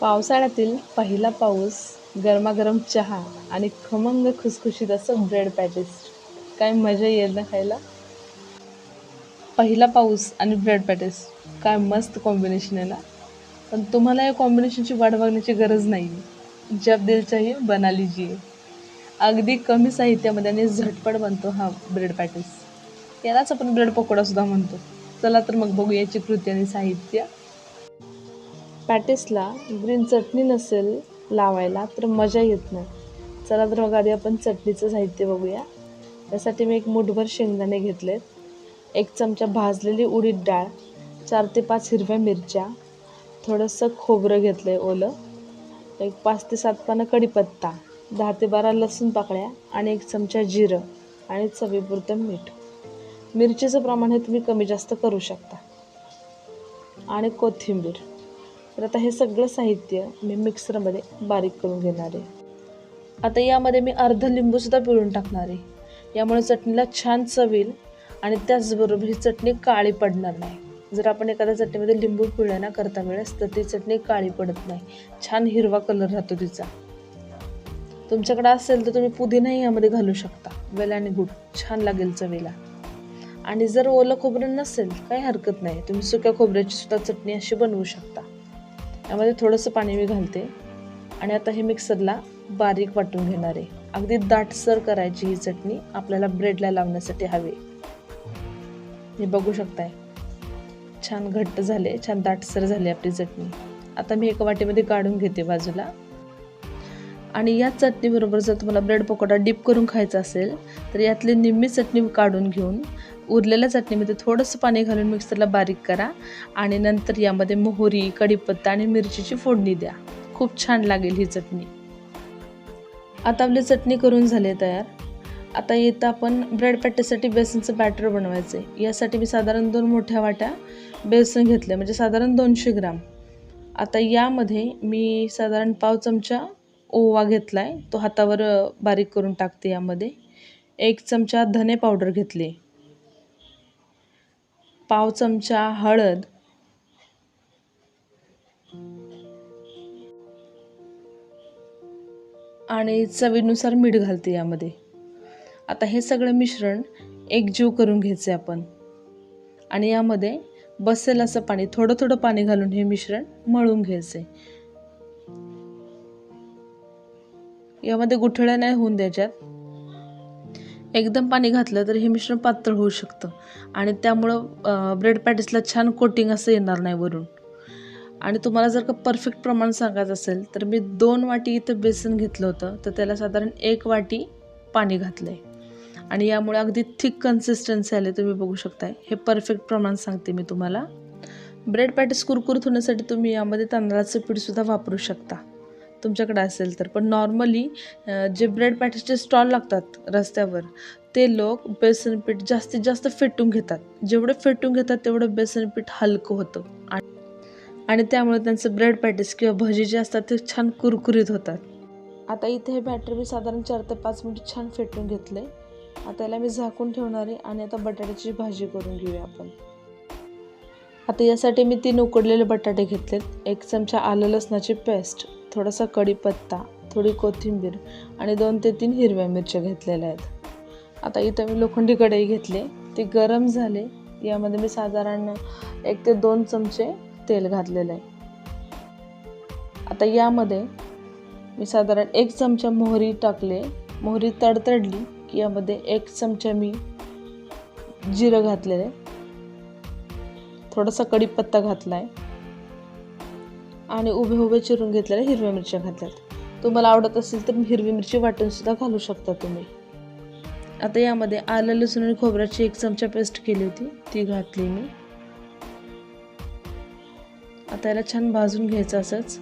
पावसाळ्यातील पहिला पाऊस गरमागरम चहा आणि खमंग खुसखुशीत असं ब्रेड पॅटीस काय मजा येईल ना खायला? पहिला पाऊस आणि ब्रेड पॅटीस काय मस्त कॉम्बिनेशन आहे ना? पण तुम्हाला या कॉम्बिनेशनची वाट बघण्याची गरज नाही जब दिल चाहिए बना लीजिए. अगदी कमी साहित्यामध्ये आणि झटपट बनतो हा ब्रेड पॅटीस यालाच आपण ब्रेड पकोडासुद्धा म्हणतो. चला तर मग बघू याची कृती आणि साहित्य. पॅटिसला ग्रीन चटणी नसेल लावायला तर मजा येत नाही. चला तर मग आधी आपण चटणीचं साहित्य बघूया. त्यासाठी मी एक मुठभर शेंगदाणे घेतलेत. एक चमचा भाजलेली उडीद डाळ चार ते पाच हिरव्या मिरच्या थोडंसं खोबरं घेतलं आहे ओलं एक पाच ते सात पानं कढीपत्ता दहा ते बारा लसूण पाकळ्या आणि एक चमचा जिरं आणि चवीपुरतं मीठ. मिरचीचं प्रमाण हे तुम्ही कमी जास्त करू शकता. आणि कोथिंबीर. तर आता हे सगळं साहित्य मी मिक्सरमध्ये बारीक करून घेणार आहे. आता यामध्ये मी अर्ध लिंबूसुद्धा पिळून टाकणार आहे. यामुळे चटणीला छान चव येईल आणि त्याचबरोबर ही चटणी काळी पडणार नाही. जर आपण एखाद्या चटणीमध्ये लिंबू पिळल्या करता वेळेस तर ती चटणी काळी पडत नाही. छान हिरवा कलर राहतो तिचा. तुमच्याकडे असेल तर तुम्ही पुदिनाही यामध्ये घालू शकता. वेल आणि गुड छान लागेल चवीला. आणि जर ओलं खोबरं नसेल काही हरकत नाही. तुम्ही सुक्या खोबऱ्याची सुद्धा चटणी अशी बनवू शकता. यामध्ये थोडंसं पाणी मी घालते. आणि आता हे मिक्सरला बारीक वाटून घेणार आहे. अगदी दाटसर करायची ही चटणी आपल्याला ब्रेडला लावण्यासाठी हवी हे बघू शकताय. छान घट्ट झाले छान दाटसर झाली आपली चटणी. आता मी एका वाटीमध्ये काढून घेते बाजूला. आणि या चटणीबरोबर जर तुम्हाला ब्रेड पकोडा डिप करून खायचा असेल तर यातली निम्मी चटणी काढून घेऊन उरलेल्या चटणीमध्ये थोडंसं पाणी घालून मिक्सरला बारीक करा आणि नंतर यामध्ये मोहरी कढीपत्ता आणि मिरचीची फोडणी द्या. खूप छान लागेल ही चटणी. आता आपली चटणी करून झाली तयार. आता येतं आपण ब्रेड पॅटीसाठी बेसनचं बॅटर बनवायचं आहे यासाठी मी साधारण दोन मोठ्या वाट्या बेसन घेतलं म्हणजे साधारण दोनशे ग्राम. आता यामध्ये मी साधारण पाव चमचा ओवा घेतला आहे तो हातावर बारीक करून टाकते यामध्ये. एक चमचा धने पावडर घेतली. पाव चमचा हळद. आणि चवीनुसार मीठ घालते यामध्ये. आता हे सगळं मिश्रण एकजीव करून घ्यायचे आपण. आणि यामध्ये बसेल असं पाणी थोडं थोडं पाणी घालून हे मिश्रण मळून घ्यायचे. यामध्ये गुठळ्या नाही होऊन द्यायच्यात. एकदम पाणी घातलं तर हे मिश्रण पातळ होऊ शकतं. आणि त्यामुळं ब्रेड पॅटीसला छान कोटिंग असं येणार नाही वरून. आणि तुम्हाला जर का परफेक्ट प्रमाण सांगायचं असेल तर मी दोन वाटी इथं बेसन घेतलं होतं तर त्याला साधारण एक वाटी पाणी घातलं आहे आणि यामुळे अगदी थिक कन्सिस्टन्सी आली तुम्ही बघू शकताय. हे परफेक्ट प्रमाण सांगते मी तुम्हाला. ब्रेड पॅटीस कुरकुरीत होण्यासाठी तुम्ही यामध्ये तांदळाचं पीठसुद्धा वापरू शकता. तुमच्याकडे असेल तर. पण नॉर्मली जे ब्रेड पॅटीसचे स्टॉल लागतात रस्त्यावर ते लोक बेसन पीठ जास्तीत जास्त फेटून घेतात. जेवढं फेटून घेतात तेवढं बेसन पीठ हलकं होतं. आणि आणि त्यामुळे त्यांचं ब्रेड पॅटीस किंवा भजी जे असतात ते छान कुरकुरीत होतात. आता इथे हे बॅटर मी साधारण चार ते पाच मिनिट छान फेटून घेतले आता याला मी झाकून ठेवणार आहे आणि आता बटाट्याची भाजी करून घेऊया आपण. आता यासाठी मी तीन उकडलेले बटाटे घेतलेत. एक चमचा आलं लसणाची पेस्ट थोडासा कढीपत्ता थोडी कोथिंबीर आणि दोन ते तीन हिरव्या मिरच्या घेतलेल्या आहेत. आता इथं मी लोखंडी कढई घेतले. ती गरम झाले. यामध्ये मी साधारण एक ते दोन चमचे तेल घातलेलं आहे. आता यामध्ये मी साधारण एक चमचा मोहरी टाकले. मोहरी तडतडली की यामध्ये एक चमचा मी जिरं घातलेलं आहे. थोडासा कढीपत्ता घातला आहे आणि उभे उभे चिरून घेतलेल्या हिरव्या मिरच्या घातल्यात. तुम्हाला आवडत असेल तर हिरवी मिरची वाटूनसुद्धा घालू शकता तुम्ही. आता यामध्ये आलं लसूण आणि खोबऱ्याची एक चमचा पेस्ट केली होती. ती घातली मी. आता याला छान भाजून घ्यायचं असंच.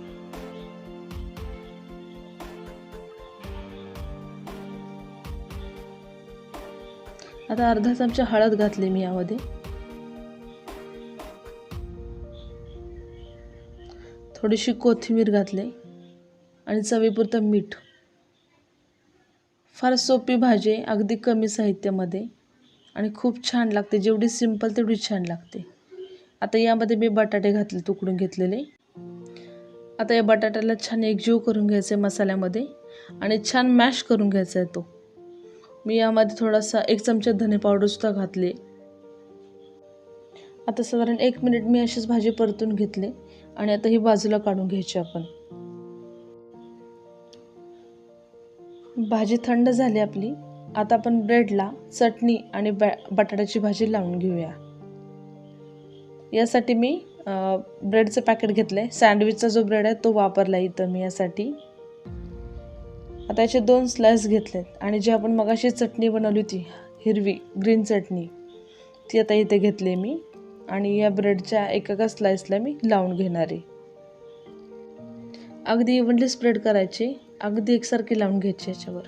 आता अर्धा चमचा हळद घातली मी यामध्ये. थोडीशी कोथिंबीर घातली आणि चवीपुरतं मीठ. फार सोपी भाजी आहे अगदी कमी साहित्यामध्ये आणि खूप छान लागते. जेवढी सिंपल तेवढी छान लागते. आता यामध्ये मी बटाटे घातले तुकडून घेतलेले. आता या बटाट्याला छान एकजीव करून घ्यायचं आहे मसाल्यामध्ये आणि छान मॅश करून घ्यायचा आहे तो. मी यामध्ये थोडासा एक चमचा धने पावडरसुद्धा घातली. आता साधारण एक मिनिट मी अशीच भाजी परतून घेतली. आणि आता ही बाजूला काढून घ्यायची आपण. भाजी थंड झाली आपली. आता आपण ब्रेडला चटणी आणि बॅ बटाट्याची भाजी लावून घेऊया. यासाठी मी ब्रेडचं पॅकेट घेतलं आहे सँडविचचा जो ब्रेड आहे तो वापरला इथं मी यासाठी. आता याचे दोन स्लाइस घेतलेत. आणि जी आपण मगाशी चटणी बनवली होती हिरवी ग्रीन चटणी ती आता इथे घेतली मी. आणि या ब्रेडच्या एका एका स्लाईसला मी लावून घेणार आहे. अगदी इव्हनली स्प्रेड करायची अगदी एकसारखी लावून घ्यायची याच्यावर.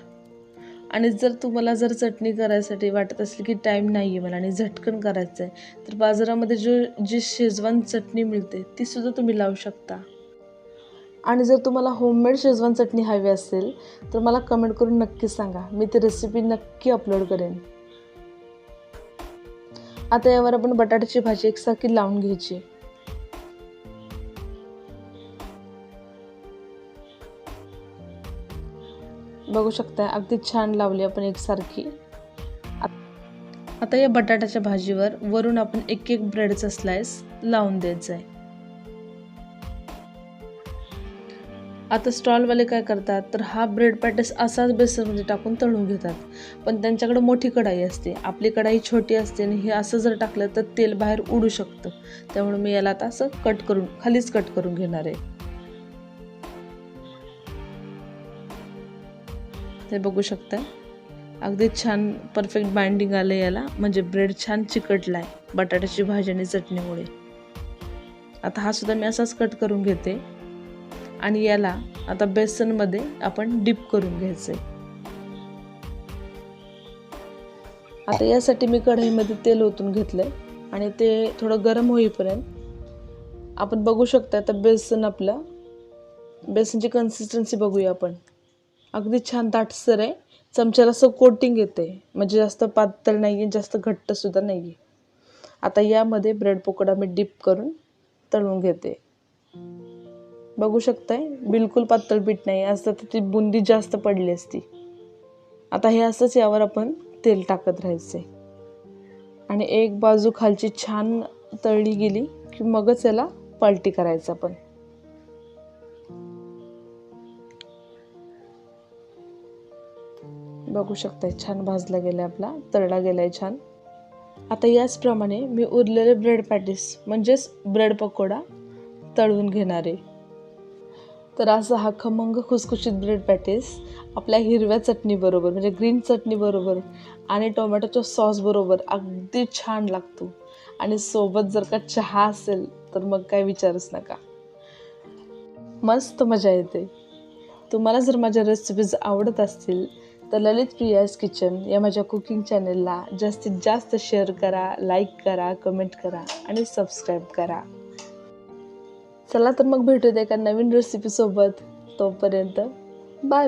आणि जर तुम्हाला जर चटणी करायसाठी वाटत असेल की टाईम नाही आहे मला आणि झटकन करायचं आहे तर बाजारामध्ये जो जी शेजवान चटणी मिळते तीसुद्धा तुम्ही लावू शकता. आणि जर तुम्हाला होममेड शेजवान चटणी हवी असेल तर मला कमेंट करून नक्की सांगा. मी ती रेसिपी नक्की अपलोड करेन. आता यावर आपण बटाट्याची भाजी एकसारखी लावून घ्यायची. बघू शकता अगदी छान लावली आपण एकसारखी आता या बटाट्याच्या भाजीवर वरून आपण एक एक ब्रेडचा स्लाइस लावून द्यायचा आहे आता स्टॉलवाले काय करतात तर हा ब्रेड पॅटेस असाच बेसनमध्ये टाकून तळून घेतात. पण त्यांच्याकडे मोठी कढाई असते आपली कढाई छोटी असते आणि हे असं जर टाकलं तर तेल बाहेर उडू शकतं. त्यामुळे मी याला आता असं कट करून खालीच कट करून घेणार आहे. ते बघू शकता अगदी छान परफेक्ट बाइंडिंग आलं याला. म्हणजे ब्रेड छान चिकटला आहे बटाट्याची भाजी आणि चटणीमुळे. आता हा सुद्धा मी असाच कट करून घेते. आणि याला आता बेसनमध्ये आपण डिप करून घ्यायचं आहे आता यासाठी मी कढईमध्ये तेल ओतून घेतलं आहे आणि ते थोडं गरम होईपर्यंत आपण बघू शकता आता बेसन आपलं बेसनची कन्सिस्टन्सी बघूया आपण. अगदी छान दाटसर आहे. चमच्याला असं कोटिंग येते म्हणजे जास्त पातळ नाही आहे जास्त घट्टसुद्धा नाही आहे आता यामध्ये ब्रेड पकोडा मी डिप करून तळून घेते. बघू शकताय. बिलकुल पातळ पीठ नाही. असं तर ती बुंदी जास्त पडली असती. आता हे असंच यावर आपण तेल टाकत राहायचे आणि एक बाजू खालची छान तळली गेली की मगच याला पलटी करायचं आपण. बघू शकताय छान भाजला गेला आपला तळला गेलाय छान. आता याचप्रमाणे मी उरलेले ब्रेड पॅटीस म्हणजेच ब्रेड पकोडा तळून घेणार. आहे तर असा हा खमंग खुसखुशीत ब्रेड पॅटीस आपल्या हिरव्या चटणीबरोबर म्हणजे ग्रीन चटणीबरोबर आणि टोमॅटोच्या सॉसबरोबर अगदी छान लागतो. आणि सोबत जर का चहा असेल तर मग काय विचारूच नका. मस्त मजा येते. तुम्हाला जर माझ्या रेसिपीज आवडत असतील तर ललित प्रियाज किचन या माझ्या कुकिंग चॅनलला जास्तीत जास्त शेअर करा लाईक करा कमेंट करा आणि सबस्क्राईब करा. चला तर मग भेटूत एका नवीन रेसिपीसोबत तोपर्यंत बाय बाय